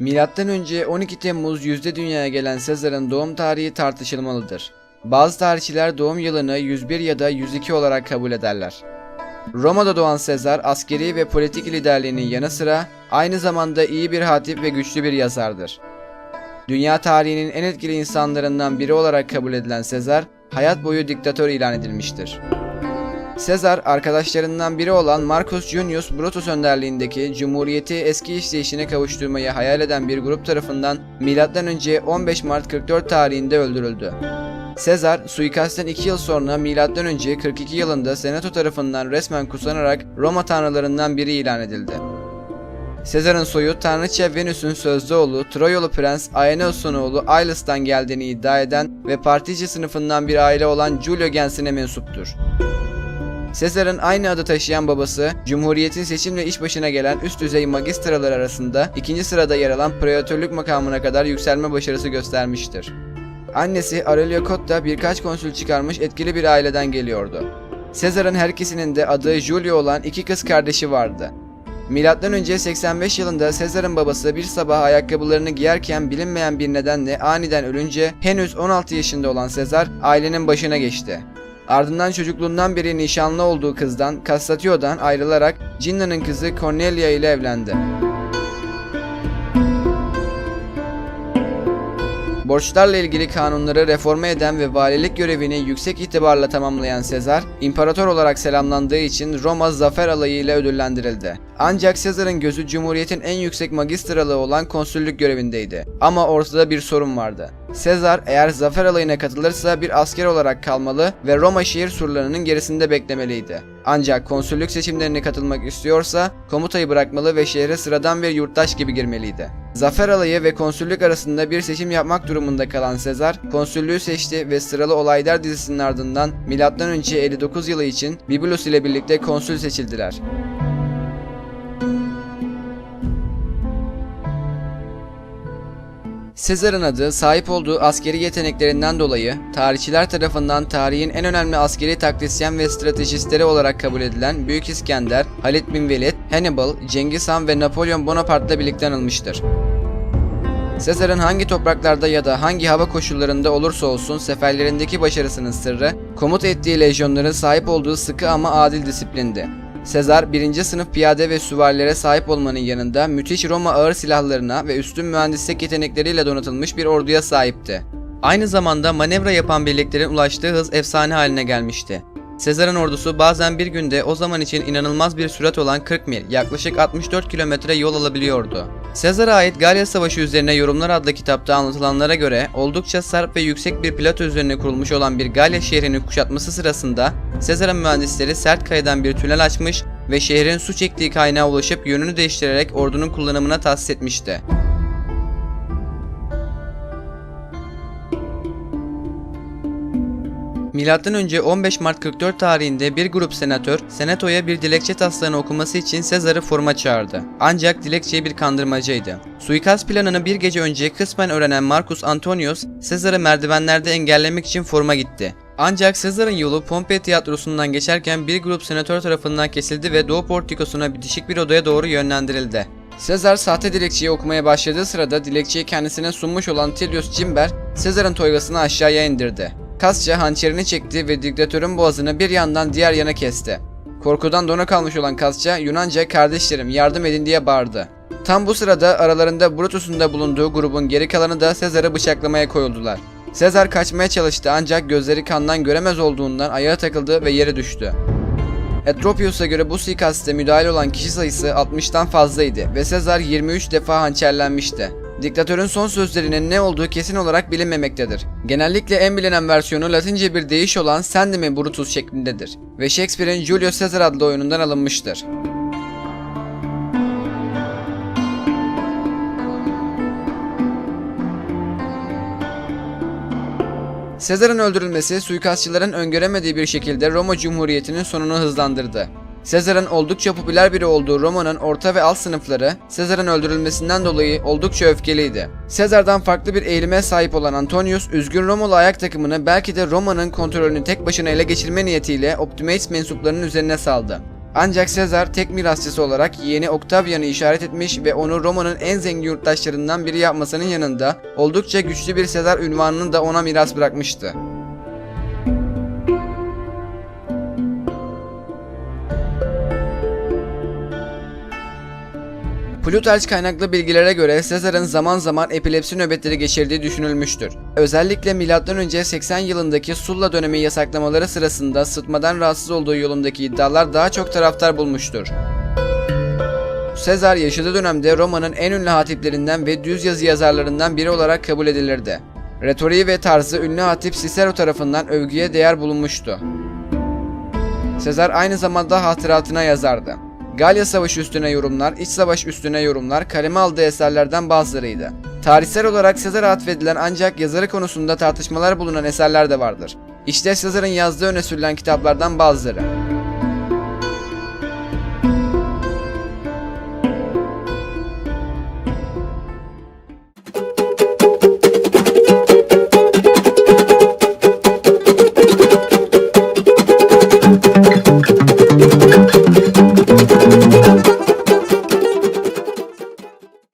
Milattan önce 12 Temmuz yüzde dünyaya gelen Sezar'ın doğum tarihi tartışılmalıdır. Bazı tarihçiler doğum yılını 101 ya da 102 olarak kabul ederler. Roma'da doğan Sezar askeri ve politik liderliğinin yanı sıra aynı zamanda iyi bir hatip ve güçlü bir yazardır. Dünya tarihinin en etkili insanlarından biri olarak kabul edilen Sezar, hayat boyu diktatör ilan edilmiştir. Sezar, arkadaşlarından biri olan Marcus Junius Brutus önderliğindeki Cumhuriyeti eski işleyişine kavuşturmayı hayal eden bir grup tarafından M.Ö. 15 Mart 44 tarihinde öldürüldü. Sezar, suikastten 2 yıl sonra M.Ö. 42 yılında Senato tarafından resmen kutlanarak Roma tanrılarından biri ilan edildi. Sezar'ın soyu Tanrıça Venüs'ün sözde oğlu Troyalı Prens Aeneas'ın oğlu Ailus'tan geldiğini iddia eden ve partici sınıfından bir aile olan Julio Gens'ine mensuptur. Sezar'ın aynı adı taşıyan babası, Cumhuriyet'in seçim ve iş başına gelen üst düzey magistralar arasında ikinci sırada yer alan preatörlük makamına kadar yükselme başarısı göstermiştir. Annesi Aurelio Cotta birkaç konsül çıkarmış etkili bir aileden geliyordu. Sezar'ın her ikisinin de adı Julio olan iki kız kardeşi vardı. Milattan önce 85 yılında Sezar'ın babası bir sabah ayakkabılarını giyerken bilinmeyen bir nedenle aniden ölünce henüz 16 yaşında olan Sezar ailenin başına geçti. Ardından çocukluğundan beri nişanlı olduğu kızdan Castatio'dan ayrılarak Cinna'nın kızı Cornelia ile evlendi. Borçlarla ilgili kanunları reforme eden ve valilik görevini yüksek itibarla tamamlayan Sezar, imparator olarak selamlandığı için Roma zafer alayı ile ödüllendirildi. Ancak Sezar'ın gözü Cumhuriyet'in en yüksek magistralığı olan konsüllük görevindeydi. Ama ortada bir sorun vardı. Sezar eğer zafer alayına katılırsa bir asker olarak kalmalı ve Roma şehir surlarının gerisinde beklemeliydi. Ancak konsüllük seçimlerine katılmak istiyorsa komutayı bırakmalı ve şehre sıradan bir yurttaş gibi girmeliydi. Zafer alayı ve konsüllük arasında bir seçim yapmak durumunda kalan Sezar, konsüllüğü seçti ve sıralı olaylar dizisinin ardından M.Ö. 59 yılı için Bibulus ile birlikte konsül seçildiler. Sezar'ın adı sahip olduğu askeri yeteneklerinden dolayı tarihçiler tarafından tarihin en önemli askeri taktisyen ve stratejistleri olarak kabul edilen Büyük İskender, Halid bin Velid, Hannibal, Cengiz Han ve Napolyon Bonaparte'la birlikte anılmıştır. Sezar'ın hangi topraklarda ya da hangi hava koşullarında olursa olsun seferlerindeki başarısının sırrı, komut ettiği lejyonların sahip olduğu sıkı ama adil disiplindi. Sezar, birinci sınıf piyade ve süvarilere sahip olmanın yanında müthiş Roma ağır silahlarına ve üstün mühendislik yetenekleriyle donatılmış bir orduya sahipti. Aynı zamanda manevra yapan birliklerin ulaştığı hız efsane haline gelmişti. Sezar'ın ordusu bazen bir günde o zaman için inanılmaz bir sürat olan 40 mil, yaklaşık 64 kilometre yol alabiliyordu. Sezar'a ait Galya Savaşı üzerine Yorumlar adlı kitapta anlatılanlara göre oldukça sarp ve yüksek bir plato üzerine kurulmuş olan bir Galya şehrini kuşatması sırasında Sezar'ın mühendisleri sert kayadan bir tünel açmış ve şehrin su çektiği kaynağa ulaşıp yönünü değiştirerek ordunun kullanımına tahsis etmişti. Önce 15 Mart 44 tarihinde bir grup senatör Senato'ya bir dilekçe taslağını okuması için Sezar'ı foruma çağırdı. Ancak dilekçe bir kandırmacaydı. Suikast planını bir gece önce kısmen öğrenen Marcus Antonius, Sezar'ı merdivenlerde engellemek için foruma gitti. Ancak Sezar'ın yolu Pompei tiyatrosundan geçerken bir grup senatör tarafından kesildi ve Doğu Portikosu'na bitişik bir odaya doğru yönlendirildi. Sezar sahte dilekçeyi okumaya başladığı sırada dilekçeyi kendisine sunmuş olan Tilius Cimber, Sezar'ın toygasını aşağıya indirdi. Kasça hançerini çekti ve diktatörün boğazını bir yandan diğer yana kesti. Korkudan dona kalmış olan Kasça Yunanca kardeşlerim yardım edin diye bağırdı. Tam bu sırada aralarında Brutus'un da bulunduğu grubun geri kalanı da Sezar'ı bıçaklamaya koyuldular. Sezar kaçmaya çalıştı ancak gözleri kandan göremez olduğundan ayağa takıldı ve yere düştü. Etropius'a göre bu suikaste müdahale olan kişi sayısı 60'tan fazlaydı ve Sezar 23 defa hançerlenmişti. Diktatörün son sözlerinin ne olduğu kesin olarak bilinmemektedir. Genellikle en bilinen versiyonu Latince bir deyiş olan Sendi mi Brutus şeklindedir ve Shakespeare'in Julius Caesar adlı oyunundan alınmıştır. Sezar'ın öldürülmesi suikastçıların öngöremediği bir şekilde Roma Cumhuriyeti'nin sonunu hızlandırdı. Sezar'ın oldukça popüler biri olduğu Roma'nın orta ve alt sınıfları Sezar'ın öldürülmesinden dolayı oldukça öfkeliydi. Sezar'dan farklı bir eğilime sahip olan Antonius, üzgün Romalı ayak takımını belki de Roma'nın kontrolünü tek başına ele geçirme niyetiyle Optimates mensuplarının üzerine saldı. Ancak Sezar tek mirasçısı olarak yeğeni Octavian'ı işaret etmiş ve onu Roma'nın en zengin yurttaşlarından biri yapmasının yanında oldukça güçlü bir Sezar ünvanını da ona miras bırakmıştı. Plutarch kaynaklı bilgilere göre Sezar'ın zaman zaman epilepsi nöbetleri geçirdiği düşünülmüştür. Özellikle M.Ö. 80 yılındaki Sulla dönemi yasaklamaları sırasında sıtmadan rahatsız olduğu yolundaki iddialar daha çok taraftar bulmuştur. Sezar yaşadığı dönemde Roma'nın en ünlü hatiplerinden ve düz yazı yazarlarından biri olarak kabul edilirdi. Retoriği ve tarzı ünlü hatip Cicero tarafından övgüye değer bulunmuştu. Sezar aynı zamanda hatıratına yazardı. Galya Savaşı üstüne yorumlar, iç savaş üstüne yorumlar kaleme aldığı eserlerden bazılarıydı. Tarihsel olarak Sezar'a atfedilen ancak yazarı konusunda tartışmalar bulunan eserler de vardır. İşte Sezar'ın yazdığı öne sürülen kitaplardan bazıları.